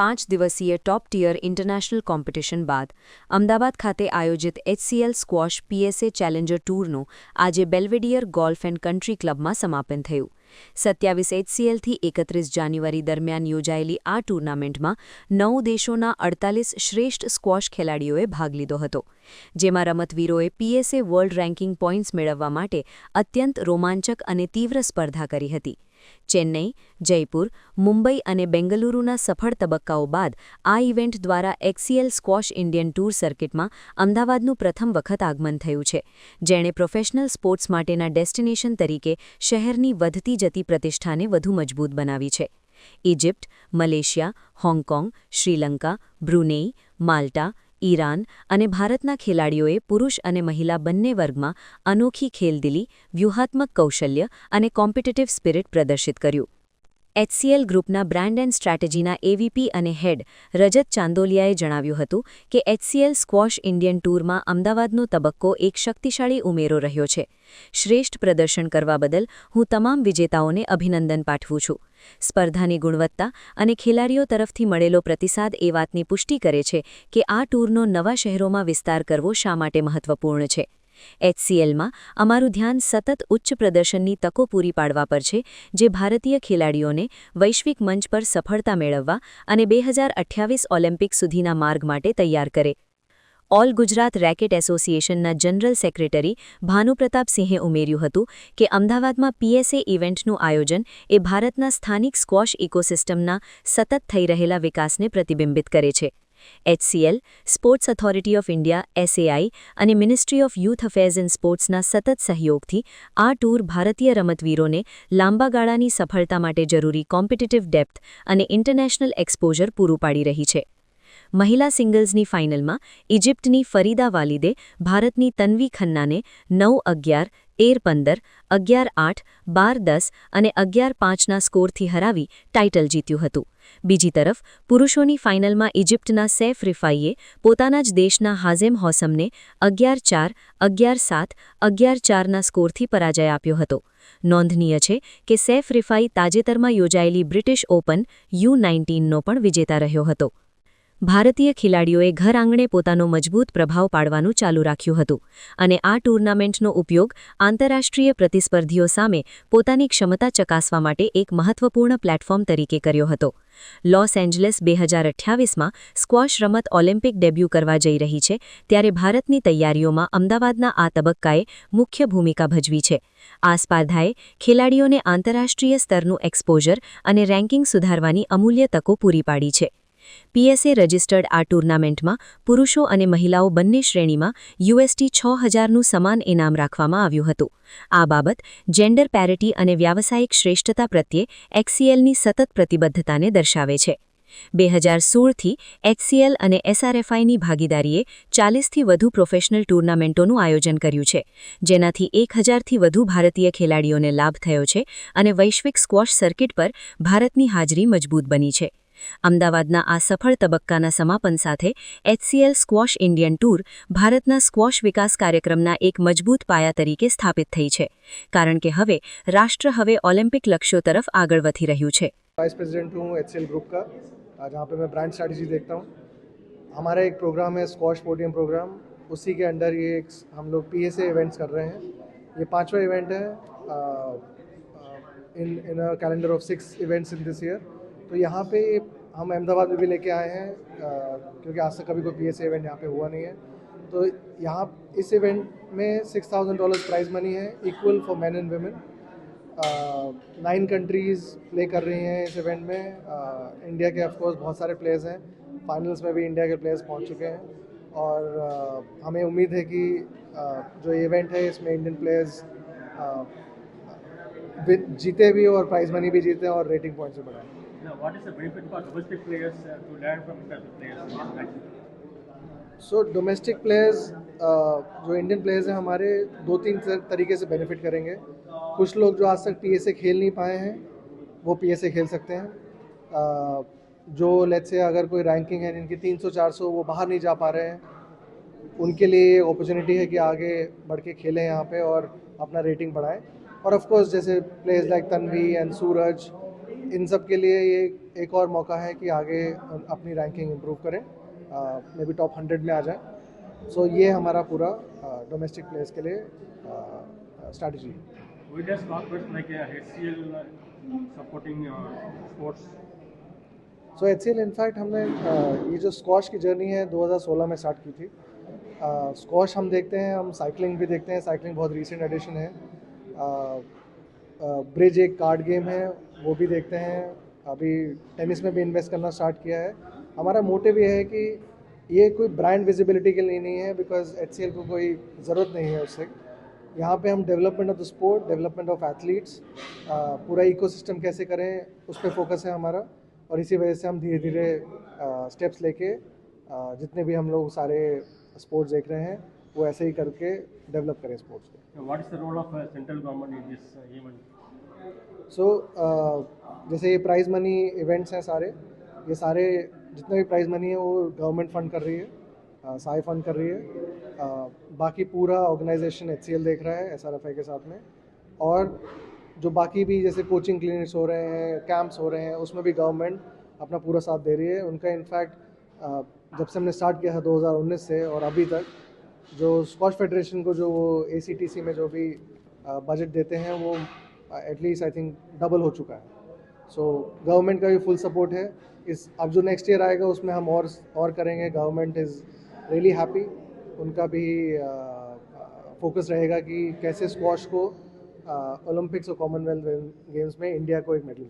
પાંચ દિવસીય ટોપ tear international competition બાદ અમદાવાદ ખાતે આયોજિત એચસીએલ સ્ક્વોશ પીએસએ ચેલેન્જર ટૂરનું આજે બેલ્વેડિયર ગોલ્ફ એન્ડ કન્ટ્રી ક્લબમાં સમાપન થયું. સત્યાવીસ એચસીએલથી એકત્રીસ જાન્યુઆરી દરમિયાન યોજાયેલી આ ટૂર્નામેન્ટમાં નવ દેશોના અડતાલીસ શ્રેષ્ઠ સ્ક્વોશ ખેલાડીઓએ ભાગ લીધો હતો, જેમાં રમતવીરોએ પીએસએ વર્લ્ડ રેન્કિંગ પોઇન્ટ્સ મેળવવા માટે અત્યંત રોમાંચક અને તીવ્ર સ્પર્ધા કરી હતી. ચેન્નઈ, જયપુર, મુંબઈ અને બેંગલુરુના સફળ તબક્કાઓ બાદ આ ઇવેન્ટ દ્વારા એક્સીએલ સ્ક્વોશ ઇન્ડિયન ટૂર સર્કિટમાં અમદાવાદનું પ્રથમ વખત આગમન થયું છે, જેણે પ્રોફેશનલ સ્પોર્ટ્સ માટેના ડેસ્ટિનેશન તરીકે શહેરની વધતી જતી પ્રતિષ્ઠાને વધુ મજબૂત બનાવી છે. Egypt, Malaysia, Hong Kong, Sri Lanka, Brunei, Malta Iran અને ભારતના ખેલાડીઓએ પુરુષ અને મહિલા બંને વર્ગમાં અનોખી ખેલદિલી, વ્યૂહાત્મક કૌશલ્ય અને કોમ્પિટિટિવ સ્પિરિટ પ્રદર્શિત કર્યું. એચસીએલ ગ્રુપના બ્રાન્ડ એન્ડ સ્ટ્રેટેજીના એવીપી અને હેડ રજત ચાંદોલિયાએ જણાવ્યું હતું કે એચસીએલ સ્ક્વોશ ઇન્ડિયન ટૂરમાં અમદાવાદનો તબક્કો એક શક્તિશાળી ઉમેરો રહ્યો છે. શ્રેષ્ઠ પ્રદર્શન કરવા બદલ હું તમામ વિજેતાઓને અભિનંદન પાઠવું છું. સ્પર્ધાની ગુણવત્તા અને ખેલાડીઓ તરફથી મળેલો પ્રતિસાદ એ વાતની પુષ્ટિ કરે છે કે આ ટૂરનો નવા શહેરોમાં વિસ્તાર કરવો શા માટે મહત્વપૂર્ણ છે. એચસીએલમાં અમારું ધ્યાન સતત ઉચ્ચ પ્રદર્શનની તકો પૂરી પાડવા પર છે, જે ભારતીય ખેલાડીઓને વૈશ્વિક મંચ પર સફળતા મેળવવા અને બે ઓલિમ્પિક સુધીના માર્ગ માટે તૈયાર કરે. ઓલ ગુજરાત રેકેટ એસોસિએશનના જનરલ સેક્રેટરી ભાનુપ્રતાપસિંહે ઉમેર્યું હતું કે અમદાવાદમાં પીએસએ ઇવેન્ટનું આયોજન એ ભારતના સ્થાનિક સ્ક્વોશ ઇકોસિસ્ટમના સતત થઈ રહેલા વિકાસને પ્રતિબિંબિત કરે છે. HCL sports authority of India SAI અને ministry of youth affairs in સ્પોર્ટ્સના સતત સહયોગથી આ ટૂર ભારતીય રમતવીરોને લાંબા ગાળાની સફળતા માટે જરૂરી કોમ્પિટિટિવ ડેપ્થ અને ઇન્ટરનેશનલ એક્સપોઝર પૂરું પાડી રહી છે. મહિલા સિંગલ્સની ફાઇનલમાં ઇજિપ્તની ફરીદા વાલિદે ભારતની તન્વી ખન્નાને નવ અગિયાર, તેર પંદર, અગિયાર આઠ, બાર દસ અને અગિયાર પાંચના સ્કોરથી હરાવી ટાઇટલ જીત્યું હતું. બીજી તરફ, પુરુષોની ફાઇનલમાં ઇજિપ્તના સૈફ રિફાઈએ પોતાના જ દેશના હાઝેમ હોસમને અગિયાર ચાર, અગિયાર સાત, અગિયાર ચારના સ્કોરથી પરાજય આપ્યો હતો. નોંધનીય છે કે સૈફ રિફાઈ તાજેતરમાં યોજાયેલી બ્રિટિશ ઓપન યુ નાઇન્ટીનનો પણ વિજેતા રહ્યો હતો. ભારતીય ખેલાડીઓએ ઘર આંગણે પોતાનો મજબૂત પ્રભાવ પાડવાનું ચાલુ રાખ્યું હતું અને આ ટુર્નામેન્ટનો ઉપયોગ આંતરરાષ્ટ્રીય પ્રતિસ્પર્ધીઓ સામે પોતાની ક્ષમતા ચકાસવા માટે એક મહત્વપૂર્ણ પ્લેટફોર્મ તરીકે કર્યો હતો. લોસ એન્જલસ બે હજાર અઠ્યાવીસમાં સ્ક્વોશ રમત ઓલિમ્પિક ડેબ્યુ કરવા જઈ રહી છે, ત્યારે ભારતની તૈયારીઓમાં અમદાવાદના આ તબક્કાએ મુખ્ય ભૂમિકા ભજવી છે. આ સ્પર્ધાએ ખેલાડીઓને આંતરરાષ્ટ્રીય સ્તરનું એક્સપોઝર અને રેન્કિંગ સુધારવાની અમૂલ્ય તકો પૂરી પાડી છે. પીએસએ રજિસ્ટર્ડ આ ટુર્નામેન્ટમાં પુરુષો અને મહિલાઓ બંને શ્રેણીમાં યુએસટી છ હજારનું સમાન ઇનામ રાખવામાં આવ્યું હતું. આ બાબત જેન્ડર પેરિટી અને વ્યાવસાયિક શ્રેષ્ઠતા પ્રત્યે એક્સીએલની સતત પ્રતિબદ્ધતાને દર્શાવે છે. બે હજાર સોળથી એચસીએલ અને એસઆરએફઆઈની ભાગીદારીએ ચાલીસથી વધુ પ્રોફેશનલ ટુર્નામેન્ટોનું આયોજન કર્યું છે, જેનાથી એક હજારથી વધુ ભારતીય ખેલાડીઓને લાભ થયો છે અને વૈશ્વિક સ્ક્વોશ સર્કિટ પર ભારતની હાજરી મજબૂત બની છે. અમદાવાદના આ સફળ તબક્કાના સમાપન સાથે એચસીએલ સ્ક્વોશ ઇન્ડિયન ટૂર ભારતના સ્ક્વોશ વિકાસ કાર્યક્રમના એક મજબૂત પાયા તરીકે સ્થાપિત થઈ છે કારણ કે હવે રાષ્ટ્ર હવે ઓલિમ્પિક લક્ષ્યો તરફ આગળ વધી રહ્યું છે वाइस प्रेसिडेंट हूँ एच ग्रुप का जहाँ पे मैं ब्रांड स्ट्रैटेजी देखता हूँ हमारा एक प्रोग्राम है स्कॉश पोडियम प्रोग्राम उसी के अंडर ये एक हम लोग पी एस इवेंट्स कर रहे हैं ये पांचवा इवेंट है in in a calendar of six events in this year तो यहाँ पे हम अहमदाबाद में भी लेके आए हैं क्योंकि आज तक कभी कोई पी इवेंट यहाँ पे हुआ नहीं है। तो यहाँ इस इवेंट में six thousand dollar prize money है equal for man and women nine countries play कर रही हैं इस इवेंट में। इंडिया के ऑफकोर्स बहुत सारे प्लेयर्स हैं। फाइनल्स में भी इंडिया के प्लेयर्स पहुँच चुके हैं। और uh, हमें उम्मीद है कि uh, जो इवेंट है इसमें इंडियन प्लेयर्स जीते भी और प्राइज मनी भी जीते हैं और रेटिंग पॉइंट्स भी बढ़ाएँ। What is the benefit for domestic players uh, to learn from international players? So domestic players जो इंडियन प्लेयर्स हैं हमारे दो तीन तरीके से बेनिफिट करेंगे। कुछ लोग जो आज तक PSA खेल नहीं पाए हैं वो PSA खेल सकते हैं। uh, जो लेट्स से अगर कोई रैंकिंग है जिनकी 300-400 वो बाहर नहीं जा पा रहे हैं उनके लिए अपॉर्चुनिटी है कि आगे बढ़ के खेलें यहाँ पे और अपना रेटिंग बढ़ाएँ। और ऑफ़ कोर्स जैसे players like Tanvi and Suraj इन सब के लिए ये एक और मौका है कि आगे अपनी रैंकिंग इम्प्रूव करें। मे बी टॉप हंड्रेड में आ जाए। सो so, ये हमारा पूरा डोमेस्टिक प्लेयर्स के लिए स्ट्रैटेजी है। We just corporates like HCL supporting uh, sports. So H in fact हमने uh, ये जो स्कॉश की जर्नी है 2016 में स्टार्ट की थी। स्कॉश uh, हम देखते हैं हम साइकिलिंग भी देखते हैं। साइकिलिंग बहुत रीसेंट एडिशन है। ब्रिज एक कार्ड गेम है। वो भी देखते हैं। अभी टेनिस में भी इन्वेस्ट करना स्टार्ट किया है। हमारा मोटिव ये है कि ये कोई ब्रांड विजिबिलिटी के लिए नहीं है बिकॉज़ एचसीएल को कोई ज़रूरत नहीं है उससे। यहाँ पे हम development of the sport development of athletes पूरा इकोसिस्टम कैसे करें उस पर फोकस है हमारा। और इसी वजह से हम धीरे धीरे स्टेप्स लेके जितने भी हम लोग सारे स्पोर्ट्स देख रहे हैं वो ऐसे ही करके डेवलप करें स्पोर्ट्स को। Now, what is the role of uh, central government in this uh, सो जैसे ये प्राइज मनी इवेंट्स हैं सारे ये सारे जितने भी प्राइज मनी है वो गवर्नमेंट फंड कर रही है साई फंड कर रही है अ, बाकी पूरा ऑर्गेनाइजेशन एचसीएल देख रहा है एस के साथ में और जो बाकी भी जैसे कोचिंग क्लिनिक्स हो रहे हैं कैंप्स हो रहे हैं उसमें भी गवर्नमेंट अपना पूरा साथ दे रही है। उनका इनफैक्ट जब से हमने स्टार्ट किया था 2019 से और अभी तक जो स्कॉच फेडरेशन को जो वो ए में जो भी बजट देते हैं वो एटलीस्ट आई थिंक डबल हो चुका है। सो गवर्नमेंट का भी फुल सपोर्ट है। इस, अब जो नेक्स्ट ईयर आएगा, उसमें हम और और करेंगे। गवर्नमेंट इज़ रियली हैप्पी उनका भी फोकस रहेगा कि कैसे स्क्वाश को ओलंपिक्स और कॉमनवेल्थ गेम्स में इंडिया को एक मेडल